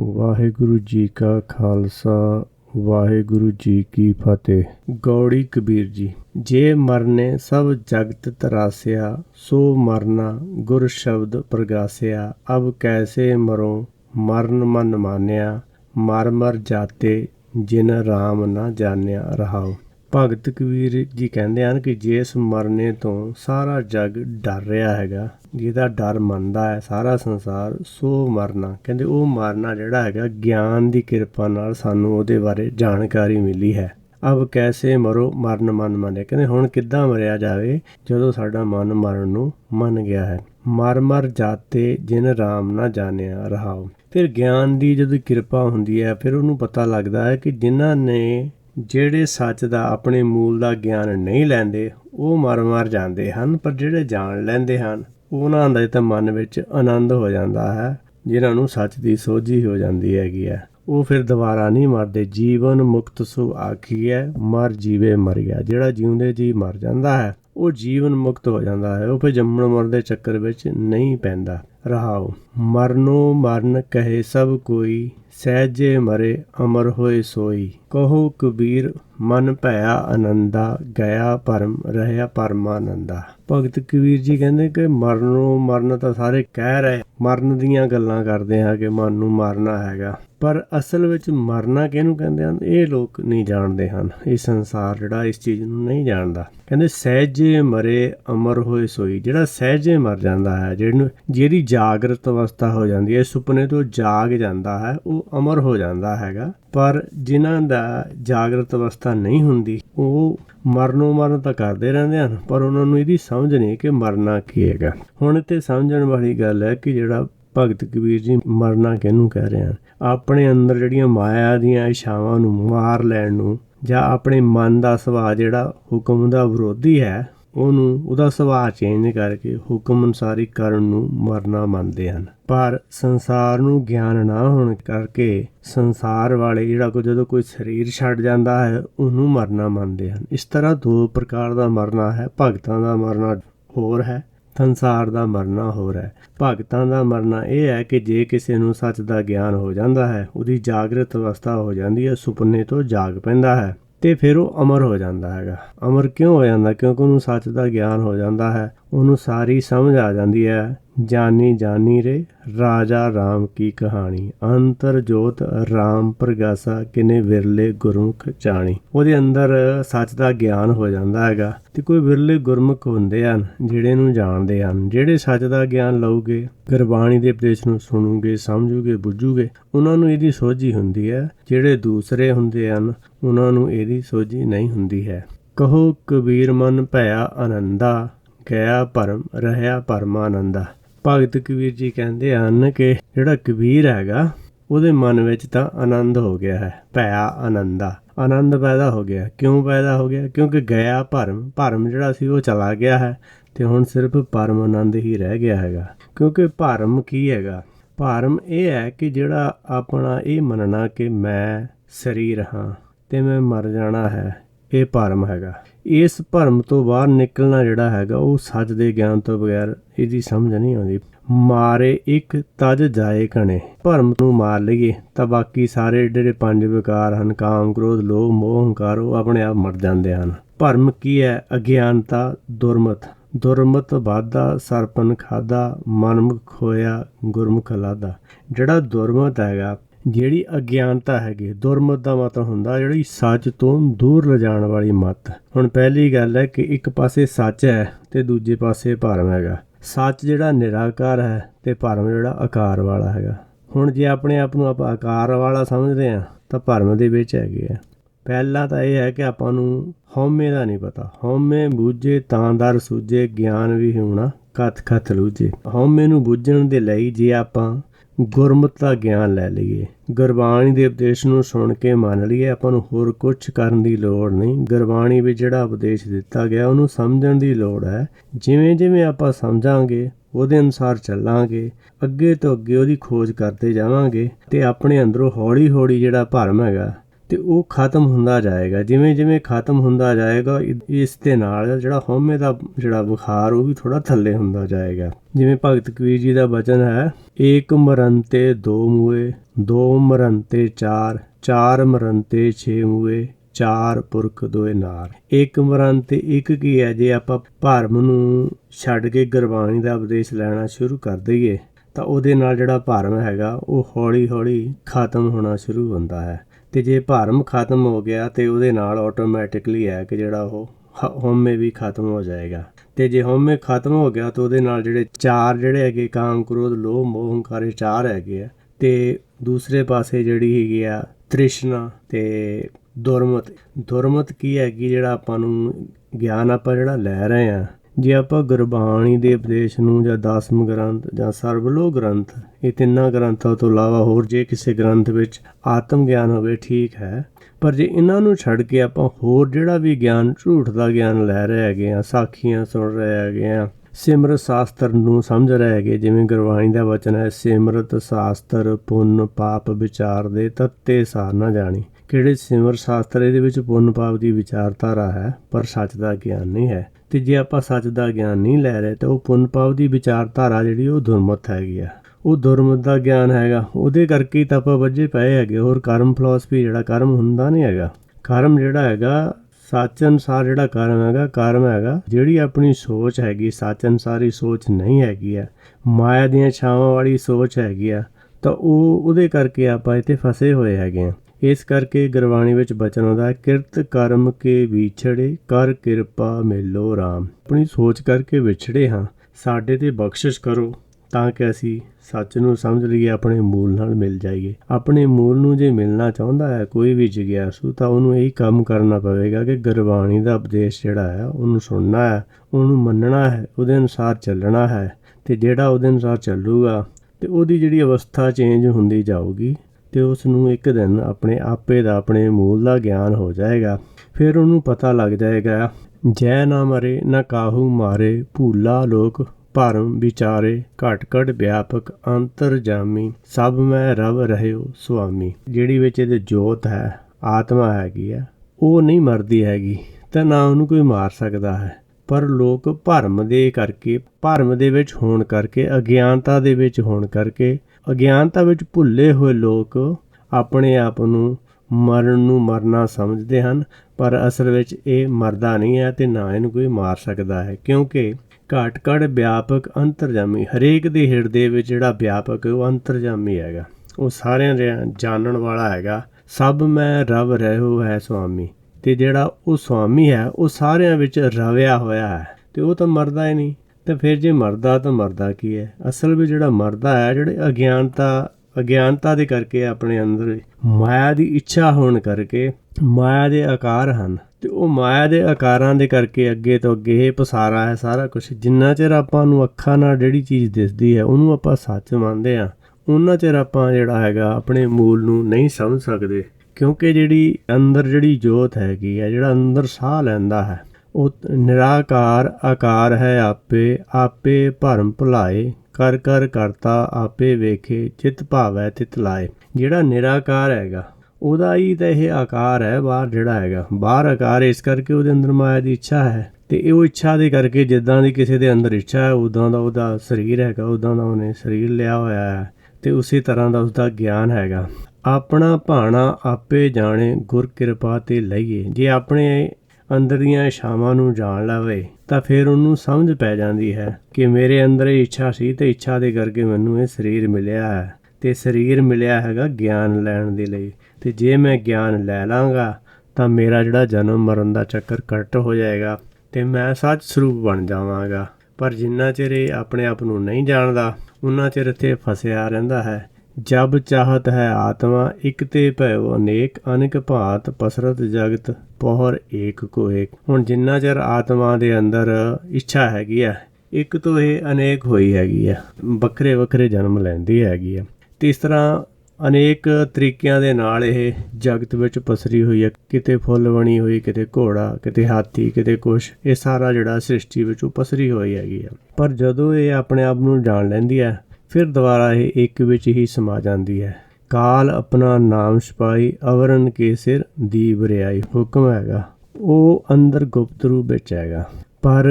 ਵਾਹਿਗੁਰੂ ਜੀ ਕਾ ਖਾਲਸਾ, ਵਾਹਿਗੁਰੂ ਜੀ ਕੀ ਫਤਿਹ। ਗੌੜੀ ਕਬੀਰ ਜੀ, ਜੇ ਮਰਨੇ ਸਭ ਜਗਤ ਤਰਾਸਿਆ, ਸੋ ਮਰਨਾ ਗੁਰ ਸ਼ਬਦ ਪ੍ਰਗਾਸਿਆ। ਅਬ ਕੈਸੇ ਮਰੋ ਮਰਨ ਮਨ ਮਾਨਿਆ, ਮਰ ਮਰ ਜਾਤੇ ਜਿਨ ਰਾਮ ਨਾ ਜਾਣਿਆ ਰਹਾਓ ਭਗਤ ਕਬੀਰ ਜੀ ਕਹਿੰਦੇ ਹਨ ਕਿ ਜਿਸ ਮਰਨੇ ਤੋਂ ਸਾਰਾ ਜੱਗ ਡਰ ਰਿਹਾ ਹੈਗਾ, ਜਿਹਦਾ ਡਰ ਮੰਨਦਾ ਹੈ, ਸਾਰਾ ਸੰਸਾਰ, ਸੋ ਮਰਨਾ। ਕਹਿੰਦੇ ਉਹ ਮਰਨਾ ਜਿਹੜਾ ਹੈਗਾ, ਗਿਆਨ ਦੀ ਕਿਰਪਾ ਨਾਲ ਸਾਨੂੰ ਉਹਦੇ ਬਾਰੇ ਜਾਣਕਾਰੀ ਮਿਲੀ ਹੈ। ਅਬ ਕੈਸੇ ਮਰੋ ਮਰਨ ਮਨ ਮੰਨੇ ਕਹਿੰਦੇ ਹੁਣ ਕਿੱਦਾਂ ਮਰਿਆ ਜਾਵੇ? ਜਦੋਂ ਸਾਡਾ ਮਨ ਮਰਨ ਨੂੰ ਮੰਨ ਗਿਆ ਹੈ। ਮਰ ਮਰ ਜਾਤੇ ਜਿਨ ਰਾਮ ਨਾ ਜਾਣਿਆ ਰਹਾਉ। ਫਿਰ ਗਿਆਨ ਦੀ ਜਦੋਂ ਕਿਰਪਾ ਹੁੰਦੀ ਹੈ, ਫਿਰ ਉਹਨੂੰ ਪਤਾ ਲੱਗਦਾ ਹੈ ਕਿ ਜਿਨ੍ਹਾਂ ਨੇ ਜਿਹੜੇ ਸੱਚ ਦਾ ਆਪਣੇ ਮੂਲ ਦਾ ਗਿਆਨ ਨਹੀਂ ਲੈਂਦੇ, ਉਹ ਮਰ-ਮਰ ਜਾਂਦੇ ਹਨ, ਪਰ ਜਿਹੜੇ ਜਾਣ ਲੈਂਦੇ ਹਨ, ਉਹਨਾਂ ਦਾ ਤਾਂ ਮਨ ਵਿੱਚ ਆਨੰਦ ਹੋ ਜਾਂਦਾ ਹੈ, ਜਿਨ੍ਹਾਂ ਨੂੰ ਸੱਚ ਦੀ ਸੋਝੀ ਹੋ ਜਾਂਦੀ ਹੈਗੀ ਹੈ। ਉਹ ਫਿਰ ਦੁਬਾਰਾ ਨਹੀਂ ਮਰਦੇ, ਜੀਵਨ ਮੁਕਤ ਸੋ ਆਖੀਐ, ਮਰ ਜੀਵੇ ਮਰ ਗਿਆ। ਜਿਹੜਾ ਜਿਉਂਦੇ ਜੀ ਮਰ ਜਾਂਦਾ ਹੈ, ਉਹ ਜੀਵਨ ਮੁਕਤ ਹੋ ਜਾਂਦਾ ਹੈ, ਉਹ ਫਿਰ ਜੰਮਣ ਮਰਨ ਦੇ ਚੱਕਰ ਵਿੱਚ ਨਹੀਂ ਪੈਂਦਾ। ਰਹਾਉ ਮਰਨੋ ਮਰਨ ਕਹੇ ਸਭ ਕੋਈ ਸਹਿਜੇ ਮਰੇ ਅਮਰ ਹੋਏ ਸੋਈ। ਕਹੋ ਕਬੀਰ, ਮਨ ਭਇਆ ਆਨੰਦਾ, ਗਿਆ ਪਰਮ, ਰਹਿਆ ਪਰਮਾਨੰਦਾ। ਭਗਤ ਕਬੀਰ ਜੀ ਕਹਿੰਦੇ ਕਿ ਮਰਨੋ ਮਰਨ ਤਾਂ ਸਾਰੇ ਕਹਿ ਰਹੇ, ਮਰਨ ਦੀਆਂ ਗੱਲਾਂ ਕਰਦੇ ਆ ਕਿ ਮਨ ਨੂੰ ਮਾਰਨਾ ਹੈਗਾ। ਪਰ ਅਸਲ ਵਿੱਚ ਮਰਨਾ ਕਿਹਨੂੰ ਕਹਿੰਦੇ ਹਨ? ਇਹ ਲੋਕ ਨਹੀਂ ਜਾਣਦੇ ਹਨ। ਇਹ ਸੰਸਾਰ ਜਿਹੜਾ ਇਸ ਚੀਜ਼ ਨੂੰ ਨਹੀਂ ਜਾਣਦਾ। ਕਹਿੰਦੇ ਸਹਿਜੇ ਮਰੇ, ਅਮਰ ਹੋਏ ਸੋਈ। ਜਿਹੜਾ ਸਹਿਜੇ ਮਰ ਜਾਂਦਾ ਹੈ, ਜਿਹਨੂੰ ਜਿਹਦੀ ਜਾਗਰਤ ਅਵਸਥਾ ਹੋ ਜਾਂਦੀ ਹੈ, ਸੁਪਨੇ ਤੋਂ ਜਾਗ ਜਾਂਦਾ ਹੈ, ਉਹ ਅਮਰ ਹੋ ਜਾਂਦਾ ਹੈਗਾ। ਪਰ ਜਿਨ੍ਹਾਂ ਦਾ ਜਾਗਰਤ ਅਵਸਥਾ ਨਹੀਂ ਹੁੰਦੀ, ਉਹ ਮਰਨੋਂ ਮਰਨ ਤਾਂ ਕਰਦੇ ਰਹਿੰਦੇ ਹਨ, ਪਰ ਉਹਨਾਂ ਨੂੰ ਇਹਦੀ ਸਮਝ ਨਹੀਂ ਕਿ ਮਰਨਾ ਕੀ ਹੈਗਾ। ਹੁਣ ਇੱਥੇ ਸਮਝਣ ਵਾਲੀ ਗੱਲ ਹੈ ਕਿ ਜਿਹੜਾ ਭਗਤ ਕਬੀਰ ਜੀ ਮਰਨਾ ਕਿਹਨੂੰ ਕਹਿ ਰਹੇ ਹਨ? ਆਪਣੇ ਅੰਦਰ ਜਿਹੜੀਆਂ ਮਾਇਆ ਦੀਆਂ ਇਛਾਵਾਂ ਨੂੰ ਮਾਰ ਲੈਣ ਨੂੰ ਜਾਂ ਆਪਣੇ ਮਨ ਦਾ ਸੁਭਾਅ ਜਿਹੜਾ ਹੁਕਮ ਦਾ ਵਿਰੋਧੀ ਹੈ, ਉਹਨੂੰ, ਉਹਦਾ ਸੁਭਾਅ ਚੇਂਜ ਕਰਕੇ ਹੁਕਮ ਅਨੁਸਾਰੀ ਕਰਨ ਨੂੰ ਮਰਨਾ ਮੰਨਦੇ ਹਨ। ਪਰ ਸੰਸਾਰ ਨੂੰ ਗਿਆਨ ਨਾ ਹੋਣ ਕਰਕੇ ਸੰਸਾਰ ਵਾਲੇ ਜਿਹੜਾ ਕੋ ਜਦੋਂ ਕੋਈ ਸਰੀਰ ਛੱਡ ਜਾਂਦਾ ਹੈ, ਉਹਨੂੰ ਮਰਨਾ ਮੰਨਦੇ ਹਨ। ਇਸ ਤਰ੍ਹਾਂ ਦੋ ਪ੍ਰਕਾਰ ਦਾ ਮਰਨਾ ਹੈ, ਭਗਤਾਂ ਦਾ ਮਰਨਾ ਹੋਰ ਹੈ। ਸੰਸਾਰ ਦਾ ਮਰਨਾ ਹੋਰ ਹੈ। ਭਗਤਾਂ ਦਾ ਮਰਨਾ ਇਹ ਹੈ ਕਿ ਜੇ ਕਿਸੇ ਨੂੰ ਸੱਚ ਦਾ ਗਿਆਨ ਹੋ ਜਾਂਦਾ ਹੈ, ਉਹਦੀ ਜਾਗਰਤ ਅਵਸਥਾ ਹੋ ਜਾਂਦੀ ਹੈ, ਸੁਪਨੇ ਤੋਂ ਜਾਗ ਪੈਂਦਾ ਹੈ ਤੇ ਫਿਰ ਉਹ ਅਮਰ ਹੋ ਜਾਂਦਾ ਹੈਗਾ। ਅਮਰ ਕਿਉਂ ਹੋ ਜਾਂਦਾ? ਕਿਉਂਕਿ ਉਹਨੂੰ ਸੱਚ ਦਾ ਗਿਆਨ ਹੋ ਜਾਂਦਾ ਹੈ, ਉਹਨੂੰ ਸਾਰੀ ਸਮਝ ਆ ਜਾਂਦੀ ਹੈ ਜਾਨੀ ਜਾਨੀ ਰੇ, ਰਾਜਾ RAM ਕੀ ਕਹਾਣੀ? ਅੰਤਰ ਜੋਤ RAM ਪ੍ਰਗਾਸਾ ਕਿਨੇ ਵਿਰਲੇ ਗੁਰਮੁਖ ਜਾਣੀ ਉਹਦੇ ਅੰਦਰ ਸੱਚ ਦਾ ਗਿਆਨ ਹੋ ਜਾਂਦਾ ਹੈਗਾ ਤੇ ਕੋਈ ਵਿਰਲੇ ਗੁਰਮੁਖ ਹੁੰਦੇ ਹਨ, ਜਿਹੜੇ ਨੂੰ ਜਾਣਦੇ ਹਨ। ਜਿਹੜੇ ਸੱਚ ਦਾ ਗਿਆਨ ਲਊਗੇ, ਗੁਰਬਾਣੀ ਦੇ ਉਪਦੇਸ਼ ਨੂੰ ਸੁਣੂਗੇ, ਸਮਝੂਗੇ, ਬੁੱਝੂਗੇ, ਉਹਨਾਂ ਨੂੰ ਇਹਦੀ ਸੋਝੀ ਹੁੰਦੀ ਹੈ। ਜਿਹੜੇ ਦੂਸਰੇ ਹੁੰਦੇ ਹਨ, ਉਹਨਾਂ ਨੂੰ ਇਹਦੀ ਸੋਝੀ ਨਹੀਂ ਹੁੰਦੀ ਹੈ। ਕਹੋ ਕਬੀਰ ਮਨ ਭਇਆ ਆਨੰਦਾ ਗਿਆ ਪਰਮ ਰਹਿਆ ਪਰਮਾਨੰਦਾ ਭਗਤ ਕਬੀਰ ਜੀ ਕਹਿੰਦੇ ਹਨ ਕਿ ਜਿਹੜਾ ਕਬੀਰ ਹੈਗਾ, ਉਹਦੇ ਮਨ ਵਿੱਚ ਤਾਂ ਆਨੰਦ ਹੋ ਗਿਆ ਹੈ, ਭਇਆ ਆਨੰਦਾ ਆਨੰਦ ਪੈਦਾ ਹੋ ਗਿਆ। ਕਿਉਂ ਪੈਦਾ ਹੋ ਗਿਆ? ਕਿਉਂਕਿ ਗਿਆ ਭਰਮ ਭਰਮ ਜਿਹੜਾ ਸੀ ਉਹ ਚਲਾ ਗਿਆ ਹੈ ਤੇ ਹੁਣ ਸਿਰਫ ਪਰਮ ਆਨੰਦ ਹੀ ਰਹਿ ਗਿਆ ਹੈਗਾ। ਕਿਉਂਕਿ ਭਰਮ ਕੀ ਹੈਗਾ? ਭਰਮ ਇਹ ਹੈ ਕਿ ਜਿਹੜਾ ਆਪਣਾ ਇਹ ਮੰਨਣਾ ਕਿ ਮੈਂ ਸਰੀਰ ਹਾਂ ਤੇ ਮੈਂ ਮਰ ਜਾਣਾ ਹੈ, ਇਹ ਭਰਮ ਹੈਗਾ। ਇਸ ਭਰਮ ਤੋਂ ਬਾਹਰ ਨਿਕਲਣਾ ਜਿਹੜਾ ਹੈਗਾ, ਉਹ ਸੱਚ ਦੇ ਗਿਆਨ ਤੋਂ ਬਗੈਰ ਇਹਦੀ ਸਮਝ ਨਹੀਂ ਆਉਂਦੀ। ਮਾਰੇ ਇੱਕ ਤਜ ਜਾਏ ਕਣੇ ਭਰਮ ਨੂੰ ਮਾਰ ਲਈਏ, ਤਾਂ ਬਾਕੀ ਸਾਰੇ ਜਿਹੜੇ ਪੰਜ ਵਿਕਾਰ ਹਨ, ਕਾਮ, ਕ੍ਰੋਧ, ਲੋਭ, ਮੋਹ, ਹੰਕਾਰ, ਉਹ ਆਪਣੇ ਆਪ ਮਰ ਜਾਂਦੇ ਹਨ। ਭਰਮ ਕੀ ਹੈ? ਅਗਿਆਨਤਾ, ਦੁਰਮਤ। ਦੁਰਮਤ ਬਾਦਾ ਸਰਪਨ ਖਾਦਾ ਮਨਮੁਖ ਹੋਇਆ ਗੁਰਮੁਖ ਲਾਦਾ ਜਿਹੜਾ ਦੁਰਮਤ ਹੈਗਾ ਜਿਹੜੀ ਅਗਿਆਨਤਾ ਹੈਗੀ ਦੁਰਮਤ ਦਾ ਮਤਲਬ ਹੁੰਦਾ, ਜਿਹੜੀ ਸੱਚ ਤੋਂ ਦੂਰ ਲਿਜਾਣ ਵਾਲੀ ਮਤ। ਹੁਣ ਪਹਿਲੀ ਗੱਲ ਹੈ ਕਿ ਇੱਕ ਪਾਸੇ ਸੱਚ ਹੈ ਤੇ ਦੂਜੇ ਪਾਸੇ ਭਰਮ ਹੈਗਾ। ਸੱਚ ਜਿਹੜਾ ਨਿਰਾਕਾਰ ਹੈ ਤੇ ਭਰਮ ਜਿਹੜਾ ਆਕਾਰ ਵਾਲਾ ਹੈਗਾ। ਹੁਣ ਜੇ ਆਪਣੇ ਆਪ ਨੂੰ ਆਪਾਂ ਆਕਾਰ ਵਾਲਾ ਸਮਝਦੇ ਆ ਤਾਂ ਭਰਮ ਦੇ ਵਿੱਚ ਹੈਗੇ ਆ। ਪਹਿਲਾ ਤਾਂ ਇਹ ਹੈ ਕਿ ਆਪਾਂ ਨੂੰ ਹਉਮੈ ਦਾ ਨਹੀਂ ਪਤਾ। ਹਉਮੈ ਬੂਝੇ ਤਾਂ ਦਰ ਸੂਝੇ, ਗਿਆਨ ਵੀ ਹੋਣਾ ਕਤ ਖਤ ਲੂਝੇ। ਹਉਮੈ ਨੂੰ ਬੁੱਝਣ ਦੇ ਲਈ ਜੇ ਆਪਾਂ ਗੁਰਮਤਿ ਦਾ ਗਿਆਨ ਲੈ ਲਈਏ। ਗੁਰਬਾਣੀ ਦੇ ਉਪਦੇਸ਼ ਨੂੰ ਸੁਣ ਕੇ ਮੰਨ ਲਈਏ, ਆਪਾਂ ਨੂੰ ਹੋਰ ਕੁਝ ਕਰਨ ਦੀ ਲੋੜ ਨਹੀਂ। ਗੁਰਬਾਣੀ ਵਿੱਚ ਜਿਹੜਾ ਉਪਦੇਸ਼ ਦਿੱਤਾ ਗਿਆ, ਉਹਨੂੰ ਸਮਝਣ ਦੀ ਲੋੜ ਹੈ। ਜਿਵੇਂ ਜਿਵੇਂ ਆਪਾਂ ਸਮਝਾਂਗੇ, ਉਹਦੇ ਅਨੁਸਾਰ ਚੱਲਾਂਗੇ। ਅੱਗੇ ਤੋਂ ਅੱਗੇ ਉਹਦੀ ਖੋਜ ਕਰਦੇ ਜਾਵਾਂਗੇ ਤੇ ਆਪਣੇ ਅੰਦਰੋਂ ਹੌਲੀ-ਹੌਲੀ ਜਿਹੜਾ ਭਰਮ ਹੈਗਾ ਤੇ ਉਹ ਖਤਮ ਹੁੰਦਾ ਜਾਏਗਾ। ਜਿਵੇਂ ਜਿਵੇਂ ਖਤਮ ਹੁੰਦਾ ਜਾਏਗਾ ਇਸ ਦੇ ਨਾਲ ਜਿਹੜਾ ਹਉਮੈ ਦਾ ਜਿਹੜਾ ਬੁਖਾਰ, ਉਹ ਵੀ ਥੋੜਾ ਥੱਲੇ ਹੁੰਦਾ ਜਾਏਗਾ। ਜਿਵੇਂ ਭਗਤ ਕਬੀਰ ਜੀ ਦਾ ਬਚਨ ਹੈ, ਏਕ ਮਰੰਤੇ ਦੋ ਮੂਏ, ਦੋ ਮਰੰਤੇ ਚਾਰ ਚਾਰ ਮਰੰਤੇ ਛੇ ਮੂਏ, ਚਾਰ ਪੁਰਖ ਦੋਏ ਨਾਰ। ਇੱਕ ਮਰਨ ਤੇ ਇੱਕ ਕੀ ਹੈ? ਜੇ ਆਪਾਂ ਭਰਮ ਨੂੰ ਛੱਡ ਕੇ ਗੁਰਬਾਣੀ ਦਾ ਉਪਦੇਸ਼ ਲੈਣਾ ਸ਼ੁਰੂ ਕਰ ਦਈਏ, ਤਾਂ ਉਹਦੇ ਨਾਲ ਜਿਹੜਾ ਭਰਮ ਹੈਗਾ, ਉਹ ਹੌਲੀ-ਹੌਲੀ ਖਤਮ ਹੋਣਾ ਸ਼ੁਰੂ ਹੁੰਦਾ ਹੈ। ਤੇ ਜੇ ਭਰਮ ਖਤਮ ਹੋ ਗਿਆ ਤੇ ਉਹਦੇ ਨਾਲ ਆਟੋਮੈਟਿਕਲੀ ਹੈ ਕਿ ਜਿਹੜਾ ਉਹ ਹ- ਹਉਮੈ ਵੀ ਖਤਮ ਹੋ ਜਾਏਗਾ। ਤੇ ਜੇ ਹਉਮੈ ਖਤਮ ਹੋ ਗਿਆ ਤਾਂ ਉਹਦੇ ਨਾਲ ਜਿਹੜੇ ਚਾਰ ਜਿਹੜੇ ਹੈਗੇ ਕਾਮ, ਕ੍ਰੋਧ, ਲੋਭ, ਮੋਹ, ਹੰਕਾਰ ਚਾਰ ਹੈਗੇ ਆ। ਤੇ ਦੂਸਰੇ ਪਾਸੇ ਜਿਹੜੀ ਹੈਗੀ ਆ ਤ੍ਰਿਸ਼ਨਾ ਤੇ ਦੁਰਮਤ। ਦੁਰਮਤ ਕੀ ਹੈਗੀ ਜਿਹੜਾ ਆਪਾਂ ਨੂੰ ਗਿਆਨ ਆਪਾਂ ਜਿਹੜਾ ਲੈ ਰਹੇ ਆ ਜੇ ਆਪਾਂ ਗੁਰਬਾਣੀ ਦੇ ਉਪਦੇਸ਼ ਨੂੰ ਜਾਂ ਦਸਮ ਗ੍ਰੰਥ ਜਾਂ ਸਰਬਲੋਕ ਗ੍ਰੰਥ, ਇਹ ਤਿੰਨਾਂ ਗ੍ਰੰਥਾਂ ਤੋਂ ਇਲਾਵਾ ਹੋਰ ਜੇ ਕਿਸੇ ਗ੍ਰੰਥ ਵਿੱਚ ਆਤਮ ਗਿਆਨ ਹੋਵੇ, ਠੀਕ ਹੈ। ਪਰ ਜੇ ਇਹਨਾਂ ਨੂੰ ਛੱਡ ਕੇ ਆਪਾਂ ਹੋਰ ਜਿਹੜਾ ਵੀ ਗਿਆਨ, ਝੂਠ ਦਾ ਗਿਆਨ ਲੈ ਰਹੇ ਹੈਗੇ ਆ ਸਾਖੀਆਂ ਸੁਣ ਰਹੇ ਹੈਗੇ ਆ ਸਿਮਰਤ ਸ਼ਾਸਤਰ ਨੂੰ ਸਮਝ ਰਹੇ ਹੈਗੇ, ਜਿਵੇਂ ਗੁਰਬਾਣੀ ਦਾ ਵਚਨ ਹੈ, ਸਿਮਰਤ ਸ਼ਾਸਤਰ ਪੁੰਨ ਪਾਪ ਵਿਚਾਰ ਦੇ ਤੱਤੇ ਸਾਰ ਨਾ ਜਾਣੀ। ਕਿਹੜੇ ਸਿਮਰ ਸ਼ਾਸਤਰ ਇਹਦੇ ਵਿੱਚ ਪੁੰਨ ਪਾਪ ਦੀ ਵਿਚਾਰਧਾਰਾ ਹੈ, ਪਰ ਸੱਚ ਦਾ ਗਿਆਨ ਨਹੀਂ ਹੈ। ਤੇ ਜੇ ਆਪਾਂ ਸੱਚ ਦਾ ਗਿਆਨ ਨਹੀਂ ਲੈ ਰਹੇ, ਤਾਂ ਉਹ ਪੁੰਨ ਪਾਪ ਦੀ ਵਿਚਾਰਧਾਰਾ ਜਿਹੜੀ, ਉਹ ਦੁਰਮਤ ਹੈਗੀ ਆ। ਉਹ ਦੁਰਮਤ ਦਾ ਗਿਆਨ ਹੈਗਾ। ਉਹਦੇ ਕਰਕੇ ਹੀ ਤਾਂ ਆਪਾਂ ਵੱਜੇ ਪਏ ਹੈਗੇ। ਹੋਰ ਕਰਮ ਫਿਲਾਸਫੀ ਜਿਹੜਾ, ਕਰਮ ਹੁੰਦਾ ਨਹੀਂ ਹੈਗਾ। ਕਰਮ ਜਿਹੜਾ ਹੈਗਾ, ਸੱਚ ਅਨੁਸਾਰ ਜਿਹੜਾ ਕਰਮ ਹੈਗਾ ਕਰਮ ਹੈਗਾ। ਜਿਹੜੀ ਆਪਣੀ ਸੋਚ ਹੈਗੀ, ਸੱਚ ਅਨੁਸਾਰੀ ਸੋਚ ਨਹੀਂ ਹੈਗੀ ਆ। ਮਾਇਆ ਦੀਆਂ ਛਾਵਾਂ ਵਾਲੀ ਸੋਚ ਹੈਗੀ ਆ। ਤਾਂ ਉਹ, ਉਹਦੇ ਕਰਕੇ ਆਪਾਂ ਇੱਥੇ ਫਸੇ ਹੋਏ ਹੈਗੇ ਆ। ਇਸ ਕਰਕੇ ਗੁਰਬਾਣੀ ਵਿੱਚ ਬਚਨ ਆਉਂਦਾ ਕਿਰਤ ਕਰਮ ਕੇ ਵਿਛੜੇ, ਕਰ ਕਿਰਪਾ ਮਿਲੋ ਰਾਮ। ਆਪਣੀ ਸੋਚ ਕਰਕੇ ਵਿਛੜੇ ਹਾਂ, ਸਾਡੇ ਤੇ ਬਖਸ਼ਿਸ਼ ਕਰੋ, ਤਾਂ ਕਿ ਅਸੀਂ ਸੱਚ ਨੂੰ ਸਮਝ ਲਈਏ, ਆਪਣੇ ਮੂਲ ਨਾਲ ਮਿਲ ਜਾਈਏ। ਆਪਣੇ ਮੂਲ ਨੂੰ ਜੇ ਮਿਲਣਾ ਚਾਹੁੰਦਾ ਹੈ, ਕੋਈ ਵੀ ਜਿਗਿਆਸੂ, ਤਾਂ ਉਹਨੂੰ ਇਹੀ ਕੰਮ ਕਰਨਾ ਪਵੇਗਾ ਕਿ ਗੁਰਬਾਣੀ ਦਾ ਉਪਦੇਸ਼ ਜਿਹੜਾ ਹੈ, ਉਹਨੂੰ ਸੁਣਨਾ ਹੈ, ਉਹਨੂੰ ਮੰਨਣਾ ਹੈ, ਉਹਦੇ ਅਨੁਸਾਰ ਚੱਲਣਾ ਹੈ। ਤੇ ਜਿਹੜਾ ਉਹਦੇ ਅਨੁਸਾਰ ਚੱਲੂਗਾ, ਤੇ ਉਹਦੀ ਜਿਹੜੀ ਅਵਸਥਾ ਚੇਂਜ ਹੁੰਦੀ ਜਾਊਗੀ ਤੇ ਉਸ ਨੂੰ ਇੱਕ ਦਿਨ ਆਪਣੇ ਆਪੇ ਦਾ ਆਪਣੇ ਮੂਲ ਦਾ ਗਿਆਨ ਹੋ ਜਾਏਗਾ। ਫਿਰ ਉਹਨੂੰ ਪਤਾ ਲੱਗ ਜਾਏਗਾ, ਜੈ ਨਾ ਮਰੇ, ਨਾ ਕਾਹੂ ਮਾਰੇ, ਭੂਲਾ ਲੋਕ ਭਰਮ ਵਿਚਾਰੇ, ਘਟ ਘਟ ਵਿਆਪਕ ਅੰਤਰ ਜਾਮੀ, ਸਭ ਮੈਂ ਰਵ ਰਹਿਓ ਸੁਆਮੀ। ਜਿਹੜੀ ਵਿੱਚ ਇਹਦੇ ਜੋਤ ਹੈ, ਆਤਮਾ ਹੈਗੀ ਆ ਉਹ ਨਹੀਂ ਮਰਦੀ ਹੈਗੀ, ਤਾਂ ਨਾ ਉਹਨੂੰ ਕੋਈ ਮਾਰ ਸਕਦਾ ਹੈ। ਪਰ ਲੋਕ ਭਰਮ ਦੇ ਕਰਕੇ, ਭਰਮ ਦੇ ਵਿੱਚ ਹੋਣ ਕਰਕੇ, ਅਗਿਆਨਤਾ ਦੇ ਵਿੱਚ ਹੋਣ ਕਰਕੇ ਅਗਿਆਨਤਾ ਵਿੱਚ ਭੁੱਲੇ ਹੋਏ ਲੋਕ ਆਪਣੇ ਆਪ ਨੂੰ ਮਰਨ ਨੂੰ ਮਰਨਾ ਸਮਝਦੇ ਹਨ, ਪਰ ਅਸਲ ਵਿੱਚ ਇਹ ਮਰਦਾ ਨਹੀਂ ਹੈ ਤੇ ਨਾ ਇਹਨੂੰ ਕੋਈ ਮਾਰ ਸਕਦਾ ਹੈ, ਕਿਉਂਕਿ ਘਾਟ ਘੜ ਵਿਆਪਕ ਅੰਤਰਜਾਮੀ, ਹਰੇਕ ਦੇ ਹਿਰਦੇ ਵਿੱਚ ਜਿਹੜਾ ਵਿਆਪਕ ਉਹ ਅੰਤਰਜਾਮੀ ਹੈਗਾ। ਉਹ ਸਾਰਿਆਂ ਦੇ ਜਾਣਨ ਵਾਲਾ ਹੈਗਾ। ਸਭ ਮੈਂ ਰਵ ਰਹਿਓ ਹੈ ਸੁਆਮੀ। ਤੇ ਜਿਹੜਾ ਉਹ ਸੁਆਮੀ ਹੈ, ਉਹ ਸਾਰਿਆਂ ਵਿੱਚ ਰਵਿਆ ਹੋਇਆ ਹੈ, ਤੇ ਉਹ ਤਾਂ ਮਰਦਾ ਹੀ ਨਹੀਂ। ਤੇ ਫਿਰ ਜੇ ਮਰਦਾ ਤਾਂ ਮਰਦਾ ਕੀ ਹੈ? ਅਸਲ ਵਿੱਚ ਜਿਹੜਾ ਮਰਦਾ ਹੈ, ਜਿਹੜੇ ਅਗਿਆਨਤਾ ਅਗਿਆਨਤਾ ਦੇ ਕਰਕੇ ਆਪਣੇ ਅੰਦਰ ਮਾਇਆ ਦੀ ਇੱਛਾ ਹੋਣ ਕਰਕੇ ਮਾਇਆ ਦੇ ਆਕਾਰ ਹਨ ਤੇ ਉਹ ਮਾਇਆ ਦੇ ਆਕਾਰਾਂ ਦੇ ਕਰਕੇ ਅੱਗੇ ਤੋਂ ਅੱਗੇ ਇਹ ਪਸਾਰਾ ਹੈ ਸਾਰਾ ਕੁਝ ਜਿੰਨਾ ਚਿਰ ਆਪਾਂ ਨੂੰ ਅੱਖਾਂ ਨਾਲ ਜਿਹੜੀ ਚੀਜ਼ ਦਿਸਦੀ ਹੈ, ਉਹਨੂੰ ਆਪਾਂ ਸੱਚ ਮੰਨਦੇ ਆ ਉਹਨਾਂ ਚਿਰ ਆਪਾਂ ਜਿਹੜਾ ਹੈਗਾ, ਆਪਣੇ ਮੂਲ ਨੂੰ ਨਹੀਂ ਸਮਝ ਸਕਦੇ। ਕਿਉਂਕਿ ਜਿਹੜੀ ਅੰਦਰ ਜਿਹੜੀ ਜੋਤ ਹੈਗੀ ਹੈ, ਜਿਹੜਾ ਅੰਦਰ ਸਾਹ ਲੈਂਦਾ ਹੈ ਉਹ ਨਿਰਾਕਾਰ ਆਕਾਰ ਹੈ ਆਪੇ ਆਪੇ ਭਰਮ ਭੁਲਾਏ, ਕਰ ਕਰ ਕਰਤਾ ਆਪੇ ਵੇਖੇ, ਚਿਤ ਭਾਵੈ ਤਿਤ ਲਾਏ। ਜਿਹੜਾ ਨਿਰਾਕਾਰ ਹੈਗਾ, ਉਹਦਾ ਹੀ ਤਾਂ ਇਹ ਆਕਾਰ ਹੈ ਬਾਹਰ ਜਿਹੜਾ ਹੈਗਾ। ਬਾਹਰ ਆਕਾਰ ਇਸ ਕਰਕੇ ਉਹਦੇ ਅੰਦਰ ਮਾਇਆ ਦੀ ਇੱਛਾ ਹੈ ਤੇ ਇਹ ਉਹ ਇੱਛਾ ਦੇ ਕਰਕੇ ਜਿੱਦਾਂ ਦੀ ਕਿਸੇ ਦੇ ਅੰਦਰ ਇੱਛਾ ਹੈ ਉਦਾਂ ਦਾ ਉਹਦਾ ਸਰੀਰ ਹੈਗਾ ਉਦਾਂ ਦਾ ਉਹਨੇ ਸਰੀਰ ਲਿਆ ਹੋਇਆ ਹੈ ਤੇ ਉਸੇ ਤਰ੍ਹਾਂ ਦਾ ਉਸਦਾ ਗਿਆਨ ਹੈਗਾ। ਆਪਣਾ ਭਾਣਾ ਆਪੇ ਜਾਣੇ, ਗੁਰ ਕਿਰਪਾ ਤੇ ਲਈਏ। ਜੇ ਆਪਣੇ ਅੰਦਰ ਦੀਆਂ ਇਛਾਵਾਂ ਨੂੰ ਜਾਣ ਲਵੇ, ਤਾਂ ਫਿਰ ਉਹਨੂੰ ਸਮਝ ਪੈ ਜਾਂਦੀ ਹੈ ਕਿ ਮੇਰੇ ਅੰਦਰ ਇਹ ਇੱਛਾ ਸੀ ਤੇ ਇੱਛਾ ਦੇ ਕਰਕੇ ਮੈਨੂੰ ਇਹ ਸਰੀਰ ਮਿਲਿਆ ਹੈ। ਤੇ ਸਰੀਰ ਮਿਲਿਆ ਹੈਗਾ ਗਿਆਨ ਲੈਣ ਦੇ ਲਈ। ਤੇ ਜੇ ਮੈਂ ਗਿਆਨ ਲੈ ਲਾਂਗਾ, ਤਾਂ ਮੇਰਾ ਜਿਹੜਾ ਜਨਮ ਮਰਨ ਦਾ ਚੱਕਰ ਕੱਟ ਹੋ ਜਾਏਗਾ ਤੇ ਮੈਂ ਸੱਚ ਸਰੂਪ ਬਣ ਜਾਵਾਂਗਾ। ਪਰ ਜਿੰਨਾ ਚਿਰ ਇਹ ਆਪਣੇ ਆਪ ਨੂੰ ਨਹੀਂ ਜਾਣਦਾ, ਉਨਾ ਚਿਰ ਇੱਥੇ ਫਸਿਆ ਰਹਿੰਦਾ ਹੈ। ਜਬ ਚਾਹਤ ਹੈ ਆਤਮਾ, ਇਕ ਤੇ ਭਇਓ ਅਨੇਕ ਅਨੇਕ ਭਾਤ ਪਸਰਤ ਜਗਤ, ਪੋਹਰ ਏਕ ਕੋ ਏਕ। ਹੁਣ ਜਿੰਨਾ ਚਿਰ ਆਤਮਾ ਦੇ ਅੰਦਰ ਇੱਛਾ ਹੈਗੀ ਆ ਇੱਕ ਤੋਂ ਇਹ ਅਨੇਕ ਹੋਈ ਹੈਗੀ ਆ ਵੱਖਰੇ ਵੱਖਰੇ ਜਨਮ ਲੈਂਦੀ ਹੈਗੀ ਆ ਤੇ ਇਸ ਤਰ੍ਹਾਂ ਅਨੇਕ ਤਰੀਕਿਆਂ ਦੇ ਨਾਲ ਇਹ ਜਗਤ ਵਿੱਚ ਪਸਰੀ ਹੋਈ ਹੈ, ਕਿਤੇ ਫੁੱਲ ਬਣੀ ਹੋਈ, ਕਿਤੇ ਘੋੜਾ, ਕਿਤੇ ਹਾਥੀ, ਕਿਤੇ ਕੁਛ, ਇਹ ਸਾਰਾ ਜਿਹੜਾ ਸ੍ਰਿਸ਼ਟੀ ਵਿੱਚ ਉਹ ਪਸਰੀ ਹੋਈ ਹੈਗੀ ਆ ਪਰ ਜਦੋਂ ਇਹ ਆਪਣੇ ਆਪ ਨੂੰ ਜਾਣ ਲੈਂਦੀ ਹੈ ਫਿਰ ਦੁਬਾਰਾ ਇਹ ਇੱਕ ਵਿੱਚ ਹੀ ਸਮਾ ਜਾਂਦੀ ਹੈ। ਕਾਲ ਆਪਣਾ ਨਾਮ ਛਪਾਈ, ਅਵਰਨ ਕੇ ਸਿਰ ਦੀਪ ਰਿਆਈ ਹੁਕਮ ਹੈਗਾ। ਉਹ ਅੰਦਰ ਗੁਪਤ ਰੂਪ ਵਿੱਚ ਹੈਗਾ। ਪਰ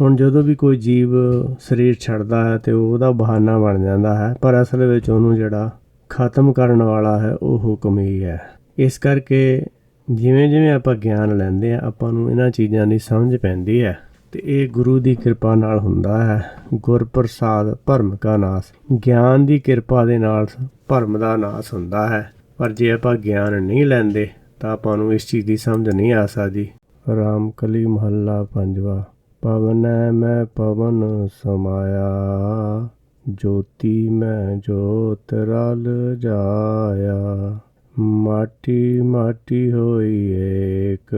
ਹੁਣ ਜਦੋਂ ਵੀ ਕੋਈ ਜੀਵ ਸਰੀਰ ਛੱਡਦਾ ਹੈ ਤੇ ਉਹਦਾ ਬਹਾਨਾ ਬਣ ਜਾਂਦਾ ਹੈ, ਪਰ ਅਸਲ ਵਿੱਚ ਉਹਨੂੰ ਜਿਹੜਾ ਖਤਮ ਕਰਨ ਵਾਲਾ ਹੈ, ਉਹ ਹੁਕਮ ਹੀ ਹੈ। ਇਸ ਕਰਕੇ ਜਿਵੇਂ ਜਿਵੇਂ ਆਪਾਂ ਗਿਆਨ ਲੈਂਦੇ ਆ ਆਪਾਂ ਨੂੰ ਇਹਨਾਂ ਚੀਜ਼ਾਂ ਦੀ ਸਮਝ ਪੈਂਦੀ ਹੈ। ਤੇ ਇਹ ਗੁਰੂ ਦੀ ਕਿਰਪਾ ਨਾਲ ਹੁੰਦਾ ਹੈ। ਗੁਰ ਪ੍ਰਸਾਦ ਭਰਮ ਕਾ ਨਾਸ। ਗਿਆਨ ਦੀ ਕਿਰਪਾ ਦੇ ਨਾਲ ਭਰਮ ਦਾ ਨਾਸ ਹੁੰਦਾ ਹੈ। ਪਰ ਜੇ ਆਪਾਂ ਗਿਆਨ ਨਹੀਂ ਲੈਂਦੇ, ਤਾਂ ਆਪਾਂ ਨੂੰ ਇਸ ਚੀਜ਼ ਦੀ ਸਮਝ ਨਹੀਂ ਆ ਸਕਦੀ। ਰਾਮ ਕਲੀ ਮਹੱਲਾ ਪੰਜਵਾ। ਪਵਨ ਮੈਂ ਪਵਨ ਸਮਾਇਆ, ਜੋਤੀ ਮੈਂ ਜੋਤ ਰਲ ਜਾਇਆ। ਮਾਟੀ ਮਾਟੀ ਹੋਈ ਏਕ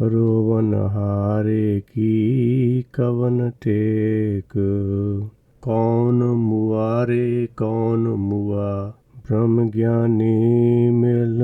ਰੋਵਨ ਹਾਰੇ ਕੀ ਕਵਨ ਟੇਕ? ਕੌਣ ਮੁਆਰੇ, ਕੌਣ ਮੁਆ? ਬ੍ਰਹਮ ਗਿਆਨੀ ਮਿਲ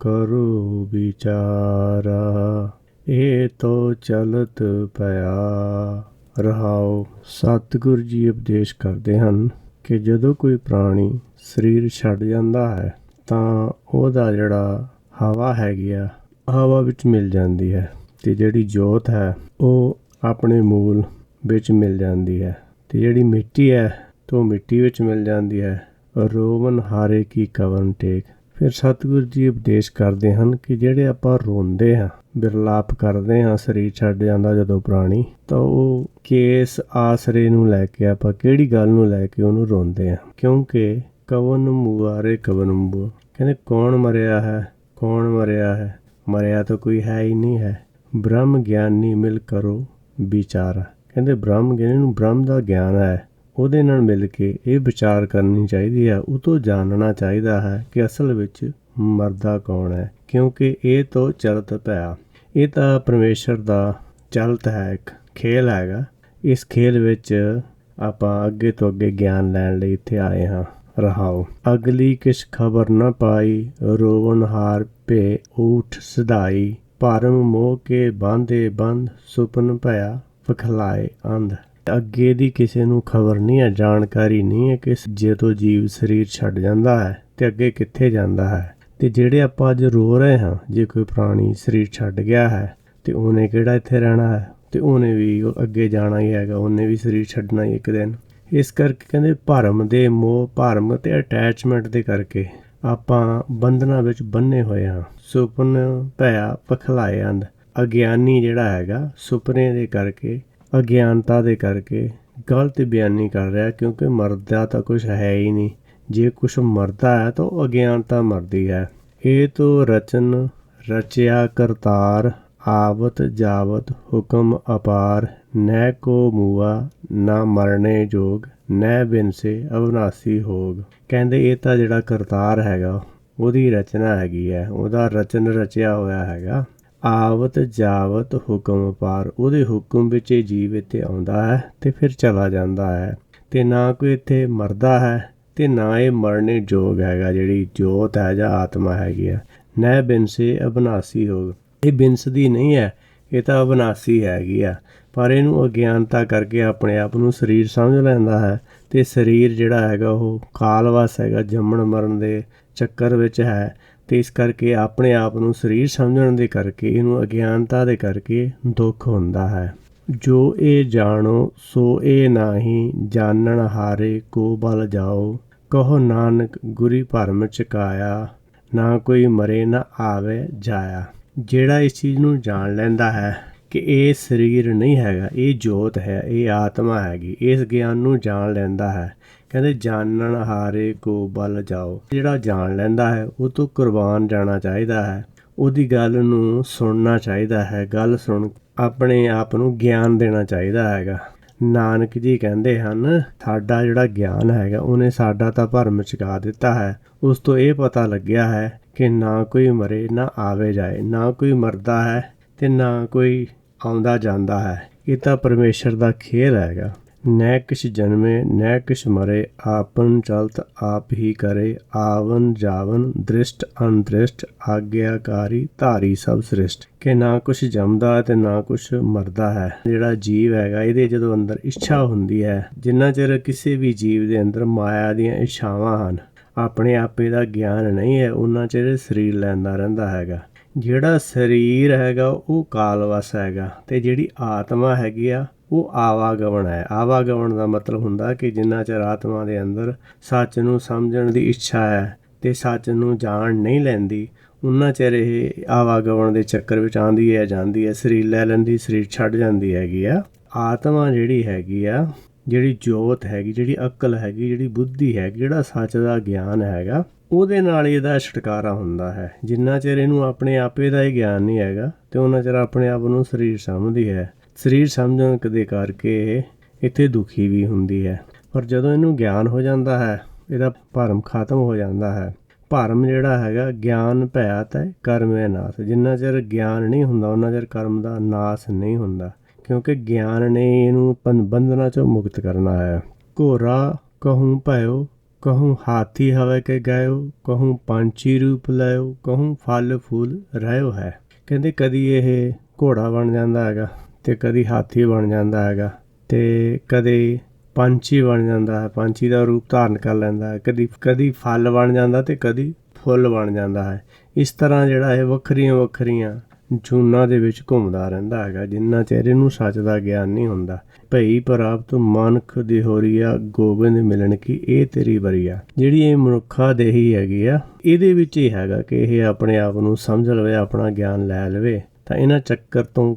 ਕਰੋ ਵਿਚਾਰਾ। ਇਹ ਤੋ ਚਲਤ ਪਿਆ। ਰਹਾਓ, ਸਤਿਗੁਰ ਜੀ ਉਪਦੇਸ਼ ਕਰਦੇ ਹਨ ਕਿ ਜਦੋਂ ਕੋਈ ਪ੍ਰਾਣੀ ਸਰੀਰ ਛੱਡ ਜਾਂਦਾ ਹੈ, ਤਾਂ ਉਹਦਾ ਜਿਹੜਾ ਹਵਾ ਹੈਗੀ ਆ ਹਵਾ ਵਿੱਚ ਮਿਲ ਜਾਂਦੀ ਹੈ ਤੇ ਜਿਹੜੀ ਜੋਤ ਹੈ, ਉਹ ਆਪਣੇ ਮੂਲ ਵਿੱਚ ਮਿਲ ਜਾਂਦੀ ਹੈ। ਤੇ ਜਿਹੜੀ ਮਿੱਟੀ ਹੈ ਤੋਂ ਮਿੱਟੀ ਵਿੱਚ ਮਿਲ ਜਾਂਦੀ ਹੈ। ਰੋਵਨ ਹਾਰੇ ਕੀ ਕਵਨ ਟੇਕ। ਫਿਰ ਸਤਿਗੁਰ ਜੀ ਉਪਦੇਸ਼ ਕਰਦੇ ਹਨ ਕਿ ਜਿਹੜੇ ਆਪਾਂ ਰੋਂਦੇ ਹਾਂ, ਬਿਰਲਾਪ ਕਰਦੇ ਹਾਂ ਸਰੀਰ ਛੱਡ ਜਾਂਦਾ ਜਦੋਂ ਪ੍ਰਾਣੀ, ਤਾਂ ਉਹ ਕੇਸ ਆਸਰੇ ਨੂੰ ਲੈ ਕੇ ਆਪਾਂ ਕਿਹੜੀ ਗੱਲ ਨੂੰ ਲੈ ਕੇ ਉਹਨੂੰ ਰੋਂਦੇ ਹਾਂ? ਕਿਉਂਕਿ ਕਵਨ ਮੁਆਰੇ ਕਵਨ ਮੁ ਕਹਿੰਦੇ ਕੌਣ ਮਰਿਆ ਹੈ, ਕੌਣ ਮਰਿਆ ਹੈ? ਮਰਿਆ ਤਾਂ ਕੋਈ ਹੈ ਹੀ ਨਹੀਂ ਹੈ। ਬ੍ਰਹਮ ਗਿਆਨੀ ਮਿਲ ਕਰੋ ਵਿਚਾਰਾ। ਕਹਿੰਦੇ ਬ੍ਰਹਮ ਗਿਆਨੀ ਨੂੰ ਬ੍ਰਹਮ ਦਾ ਗਿਆਨ ਹੈ। ਉਹਦੇ ਨਾਲ ਮਿਲ ਕੇ ਇਹ ਵਿਚਾਰ ਕਰਨੀ ਚਾਹੀਦੀ ਹੈ। ਉਹ ਤੋਂ ਜਾਣਨਾ ਚਾਹੀਦਾ ਹੈ ਕਿ ਅਸਲ ਵਿੱਚ ਮਰਦਾ ਕੌਣ ਹੈ, ਕਿਉਂਕਿ ਇਹ ਤੋਂ ਚਲਤ ਪਿਆ। ਇਹ ਤਾਂ ਪਰਮੇਸ਼ਰ ਦਾ ਚਲਤ ਹੈ, ਇੱਕ ਖੇਲ ਹੈਗਾ। ਇਸ ਖੇਲ ਵਿੱਚ ਆਪਾਂ ਅੱਗੇ ਤੋਂ ਅੱਗੇ ਗਿਆਨ ਲੈਣ ਲਈ ਇੱਥੇ ਆਏ ਹਾਂ। ਰਹਾਓ। ਅਗਲੀ ਕਿਸ ਖਬਰ ਨਾ ਪਾਈ ਰੋਵਨ ਹਾਰ ਭੇ ਊਠ ਸਦਾਈ ਭਰਮ ਮੋਹ ਕੇ ਬਾਂਧੇ ਬੰਦ ਸੁਪਨ ਭਇਆ ਫਖਲਾਏ ਅੰਧ। ਅੱਗੇ ਦੀ ਕਿਸੇ ਨੂੰ ਖਬਰ ਨਹੀਂ ਹੈ, ਜਾਣਕਾਰੀ ਨਹੀਂ ਹੈ ਕਿ ਜਦੋਂ ਜੀਵ ਸਰੀਰ ਛੱਡ ਜਾਂਦਾ ਹੈ ਤੇ ਅੱਗੇ ਕਿੱਥੇ ਜਾਂਦਾ ਹੈ। ਤੇ ਜਿਹੜੇ ਆਪਾਂ ਅੱਜ ਰੋ ਰਹੇ ਹਾਂ, ਜੇ ਕੋਈ ਪ੍ਰਾਣੀ ਸਰੀਰ ਛੱਡ ਗਿਆ ਹੈ, ਤੇ ਉਹਨੇ ਕਿਹੜਾ ਇੱਥੇ ਰਹਿਣਾ ਹੈ? ਤੇ ਉਹਨੇ ਵੀ ਅੱਗੇ ਜਾਣਾ ਹੀ ਹੈਗਾ, ਉਹਨੇ ਵੀ ਸਰੀਰ ਛੱਡਣਾ ਹੀ ਇੱਕ ਦਿਨ। ਇਸ ਕਰਕੇ ਕਹਿੰਦੇ ਭਰਮ ਦੇ ਮੋਹ, ਭਰਮ ਤੇ ਅਟੈਚਮੈਂਟ ਦੇ ਕਰਕੇ ਆਪਾਂ ਬੰਧਨਾਂ ਵਿੱਚ ਬੰਨੇ ਹੋਏ ਹਾਂ। ਸੁਪਨ ਭਇਆ ਪਖਲਾਏ ਅੰਦ ਅਗਿਆਨੀ ਜਿਹੜਾ ਹੈਗਾ, ਸੁਪਨੇ ਦੇ ਕਰਕੇ, ਅਗਿਆਨਤਾ ਦੇ ਕਰਕੇ ਗਲਤ ਬਿਆਨੀ ਕਰ ਰਿਹਾ ਕਿਉਂਕਿ ਮਰਦਾ ਤਾਂ ਕੁਝ ਹੈ ਹੀ ਨਹੀਂ। ਜੇ ਕੁਝ ਮਰਦਾ ਹੈ ਤਾਂ ਉਹ ਅਗਿਆਨਤਾ ਮਰਦੀ ਹੈ। ਇਹ ਤੋਂ ਰਚਨ, ਰਚਿਆ ਕਰਤਾਰ, ਆਵਤ ਜਾਵਤ, ਹੁਕਮ ਅਪਾਰ ਨੈ ਕੋ ਮੂਆ ਨਾ ਮਰਨੇ ਜੋਗ, ਨਹਿ ਬਿਨਸੇ ਅਵਨਾਸੀ ਹੋਗ। ਕਹਿੰਦੇ ਇਹ ਤਾਂ ਜਿਹੜਾ ਕਰਤਾਰ ਹੈਗਾ, ਉਹਦੀ ਰਚਨਾ ਹੈਗੀ ਹੈ, ਉਹਦਾ ਰਚਨ ਰਚਿਆ ਹੋਇਆ ਹੈਗਾ। ਆਵਤ ਜਾਵਤ ਹੁਕਮ ਪਾਰ, ਉਹਦੇ ਹੁਕਮ ਵਿੱਚ ਇਹ ਜੀਵ ਇੱਥੇ ਆਉਂਦਾ ਹੈ ਤੇ ਫਿਰ ਚਲਾ ਜਾਂਦਾ ਹੈ। ਤੇ ਨਾ ਕੋਈ ਇੱਥੇ ਮਰਦਾ ਹੈ ਤੇ ਨਾ ਇਹ ਮਰਨੇ ਜੋਗ ਹੈਗਾ, ਜਿਹੜੀ ਜੋਤ ਹੈ ਜਾਂ ਆਤਮਾ ਹੈਗੀ ਆ ਨਹਿ ਬਿਨਸੇ ਅਬਨਾਸੀ ਹੋਗ। ਇਹ ਬਿਨਸਦੀ ਨਹੀਂ ਹੈ, ਇਹ ਤਾਂ ਅਬਨਾਸੀ ਹੈਗੀ ਆ। ਪਰ ਇਹਨੂੰ ਅਗਿਆਨਤਾ ਕਰਕੇ ਆਪਣੇ ਆਪ ਨੂੰ ਸਰੀਰ ਸਮਝ ਲੈਂਦਾ ਹੈ ਤੇ ਸਰੀਰ ਜਿਹੜਾ ਹੈਗਾ ਉਹ ਕਾਲਵਾਸ ਹੈਗਾ, ਜੰਮਣ ਮਰਨ ਦੇ ਚੱਕਰ ਵਿੱਚ ਹੈ ਤੇ ਇਸ ਕਰਕੇ ਆਪਣੇ ਆਪ ਨੂੰ ਸਰੀਰ ਸਮਝਣ ਦੇ ਕਰਕੇ ਇਹਨੂੰ ਅਗਿਆਨਤਾ ਦੇ ਕਰਕੇ ਦੁੱਖ ਹੁੰਦਾ ਹੈ। ਜੋ ਇਹ ਜਾਣੋ, ਸੋ ਇਹ ਨਾਹੀ ਜਾਣਨ ਹਾਰੇ ਕੋ ਬਲ ਜਾਓ। ਕਹੋ, ਨਾਨਕ, ਗੁਰੀ ਭਰਮ ਚਕਾਇਆ, ਨਾ ਕੋਈ ਮਰੇ ਨਾ ਆਵੇ ਜਾਇਆ। ਜਿਹੜਾ ਇਸ ਚੀਜ਼ ਨੂੰ ਜਾਣ ਲੈਂਦਾ ਹੈ ਕਿ ਇਹ ਸਰੀਰ ਨਹੀਂ ਹੈਗਾ, ਇਹ ਜੋਤ ਹੈ, ਇਹ ਆਤਮਾ ਹੈਗੀ, ਇਸ ਗਿਆਨ ਨੂੰ ਜਾਣ ਲੈਂਦਾ ਹੈ। ਕਹਿੰਦੇ ਜਾਣਨ ਹਾਰੇ ਕੋ ਬਲ ਜਾਓ। ਜਿਹੜਾ ਜਾਣ ਲੈਂਦਾ ਹੈ, ਉਹ ਤੋਂ ਕੁਰਬਾਨ ਜਾਣਾ ਚਾਹੀਦਾ ਹੈ। ਉਹਦੀ ਗੱਲ ਨੂੰ ਸੁਣਨਾ ਚਾਹੀਦਾ ਹੈ। ਗੱਲ ਸੁਣ, ਆਪਣੇ ਆਪ ਨੂੰ ਗਿਆਨ ਦੇਣਾ ਚਾਹੀਦਾ ਹੈਗਾ। ਨਾਨਕ ਜੀ ਕਹਿੰਦੇ ਹਨ, ਸਾਡਾ ਜਿਹੜਾ ਗਿਆਨ ਹੈਗਾ, ਉਹਨੇ ਸਾਡਾ ਤਾਂ ਭਰਮ ਚਕਾ ਦਿੱਤਾ ਹੈ। ਉਸ ਤੋਂ ਇਹ ਪਤਾ ਲੱਗਿਆ ਹੈ ਕਿ ਨਾ ਕੋਈ ਮਰੇ, ਨਾ ਆਵੇ ਜਾਏ, ਨਾ ਕੋਈ ਮਰਦਾ ਹੈ ਤੇ ਨਾ ਕੋਈ ਆਉਂਦਾ ਜਾਂਦਾ ਹੈ। ਇਹ ਤਾਂ ਪਰਮੇਸ਼ਰ ਦਾ ਖੇਲ ਹੈਗਾ। ਨੈ ਕਿਛ ਜਨਮੇ ਨੈ ਕਿਛ ਮਰੇ, ਆਪਨ ਚਲਤ ਆਪ ਹੀ ਕਰੇ, ਆਵਨ ਜਾਵਨ, ਦ੍ਰਿਸ਼ਟ ਅਨਦ੍ਰਿਸ਼ਟ ਆਗਿਆਕਾਰੀ ਧਾਰੀ ਸਭ ਸ੍ਰਿਸ਼ਟ। ਕਿ ਨਾ ਕੁਛ ਜੰਮਦਾ ਤੇ ਨਾ ਕੁਛ ਮਰਦਾ ਹੈ। ਜਿਹੜਾ ਜੀਵ ਹੈਗਾ, ਇਹਦੇ ਜਦੋਂ ਅੰਦਰ ਇੱਛਾ ਹੁੰਦੀ ਹੈ, ਜਿੰਨਾ ਚਿਰ ਕਿਸੇ ਵੀ ਜੀਵ ਦੇ ਅੰਦਰ ਮਾਇਆ ਦੀਆਂ ਇੱਛਾਵਾਂ ਹਨ, ਆਪਣੇ ਆਪੇ ਦਾ ਗਿਆਨ ਨਹੀਂ ਹੈ ਉਹਨਾਂ ਚਿਰ ਸਰੀਰ ਲੈਂਦਾ ਰਹਿੰਦਾ ਹੈਗਾ। ਜਿਹੜਾ ਸਰੀਰ ਹੈਗਾ, ਉਹ ਕਾਲਵਸ ਹੈਗਾ ਤੇ ਜਿਹੜੀ ਆਤਮਾ ਹੈਗੀ ਆ, ਉਹ ਆਵਾਗਮਨ ਹੈ। ਆਵਾਗਮਨ ਦਾ ਮਤਲਬ ਹੁੰਦਾ ਕਿ ਜਿੰਨਾ ਚਿਰ ਆਤਮਾ ਦੇ ਅੰਦਰ ਸੱਚ ਨੂੰ ਸਮਝਣ ਦੀ ਇੱਛਾ ਹੈ ਤੇ ਸੱਚ ਨੂੰ ਜਾਣ ਨਹੀਂ ਲੈਂਦੀ ਉਹਨਾਂ ਚਿਰ ਇਹ ਆਵਾਗਮਨ ਦੇ ਚੱਕਰ ਵਿੱਚ ਆਂਦੀ ਹੈ, ਜਾਂਦੀ ਹੈ, ਸਰੀਰ ਲੈ ਲੈਂਦੀ, ਸਰੀਰ ਛੱਡ ਜਾਂਦੀ ਹੈਗੀ ਆ। ਆਤਮਾ ਜਿਹੜੀ ਹੈਗੀ ਆ, ਜਿਹੜੀ ਜੋਤ ਹੈਗੀ, ਜਿਹੜੀ ਅਕਲ ਹੈਗੀ, ਜਿਹੜੀ ਬੁੱਧੀ ਹੈ ਜਿਹੜਾ ਸੱਚ ਦਾ ਗਿਆਨ ਹੈਗਾ ਉਹਦੇ ਨਾਲ ਹੀ ਇਹਦਾ ਛੁਟਕਾਰਾ ਹੁੰਦਾ ਹੈ। ਜਿੰਨਾ ਚਿਰ ਇਹਨੂੰ ਆਪਣੇ ਆਪੇ ਦਾ ਹੀ ਗਿਆਨ ਨਹੀਂ ਹੈਗਾ ਤੇ ਉਹਨਾਂ ਚਿਰ ਆਪਣੇ ਆਪ ਨੂੰ ਸਰੀਰ ਸਮਝਦੀ ਹੈ। ਸਰੀਰ ਸਮਝਣ ਕਦੇ ਕਰਕੇ ਇਹ ਇੱਥੇ ਦੁਖੀ ਵੀ ਹੁੰਦੀ ਹੈ। ਪਰ ਜਦੋਂ ਇਹਨੂੰ ਗਿਆਨ ਹੋ ਜਾਂਦਾ ਹੈ, ਇਹਦਾ ਭਰਮ ਖਤਮ ਹੋ ਜਾਂਦਾ ਹੈ। ਭਰਮ ਜਿਹੜਾ ਹੈਗਾ, ਗਿਆਨ ਭੈਤ ਹੈ, ਕਰਮ ਹੈ ਨਾਸ। ਜਿੰਨਾ ਚਿਰ ਗਿਆਨ ਨਹੀਂ ਹੁੰਦਾ ਉਹਨਾਂ ਚਿਰ ਕਰਮ ਦਾ ਨਾਸ ਨਹੀਂ ਹੁੰਦਾ। ਕਿਉਂਕਿ ਗਿਆਨ ਨੇ ਇਹਨੂੰ ਪੰ- ਬੰਧਨਾਂ ਚੋਂ ਮੁਕਤ ਕਰਨਾ ਹੈ। ਘੋਰਾ ਕਹੂੰ ਭਇਓ ਕਹੂੰ ਹਾਥੀ ਹਵੇ ਕੇ ਗਾਇਓ ਕਹੂੰ ਪੰਛੀ ਰੂਪ ਲਿਓ ਕਹੂੰ ਫਲ ਫੂਲ ਰਹਿਓ ਹੈ ਕਹਿੰਦੇ ਕਦੀ ਇਹ ਘੋੜਾ ਬਣ ਜਾਂਦਾ ਹੈਗਾ ਤੇ ਕਦੀ ਹਾਥੀ ਬਣ ਜਾਂਦਾ ਹੈਗਾ ਤੇ ਕਦੇ ਪੰਛੀ ਬਣ ਜਾਂਦਾ ਹੈ ਪੰਛੀ ਦਾ ਰੂਪ ਧਾਰਨ ਕਰ ਲੈਂਦਾ ਹੈ ਕਦੀ ਕਦੀ ਫਲ ਬਣ ਜਾਂਦਾ ਤੇ ਕਦੀ ਫੁੱਲ ਬਣ ਜਾਂਦਾ ਹੈ ਇਸ ਤਰ੍ਹਾਂ ਜਿਹੜਾ ਇਹ ਵੱਖਰੀਆਂ ਵੱਖਰੀਆਂ ਜੂਨਾਂ ਦੇ ਵਿੱਚ ਘੁੰਮਦਾ ਰਹਿੰਦਾ ਹੈਗਾ, ਜਿੰਨਾ ਚਿਰ ਇਹਨੂੰ ਸੱਚ ਦਾ ਗਿਆਨ ਨਹੀਂ ਹੁੰਦਾ। ਭਈ ਪ੍ਰਾਪਤ ਮਨੁੱਖ ਦੀ ਹੋਰੀਆ ਗੋਬਿੰਦ ਮਿਲਣ ਕੀ ਇਹ ਤੇਰੀ ਬਰੀਆ ਜਿਹੜੀ ਇਹ ਮਨੁੱਖਾ ਦੇਹੀ ਹੈਗੀ ਆ, ਇਹਦੇ ਵਿੱਚ ਹੀ ਹੈਗਾ ਕਿ ਇਹ ਆਪਣੇ ਆਪ ਨੂੰ ਸਮਝ ਲਵੇ, ਆਪਣਾ ਗਿਆਨ ਲੈ ਲਵੇ, ਤਾਂ ਇਹਨਾਂ ਚੱਕਰ ਤੋਂ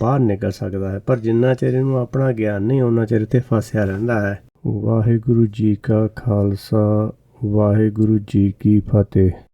ਬਾਹਰ ਨਿਕਲ ਸਕਦਾ ਹੈ। ਪਰ ਜਿੰਨਾ ਚਿਰ ਇਹਨੂੰ ਆਪਣਾ ਗਿਆਨ ਨਹੀਂ, ਉਹਨਾਂ ਚਿਰ ਤੇ ਫਸਿਆ ਰਹਿੰਦਾ ਹੈ। ਵਾਹਿਗੁਰੂ ਜੀ ਕਾ ਖਾਲਸਾ, ਵਾਹਿਗੁਰੂ ਜੀ ਕੀ ਫਤਿਹ।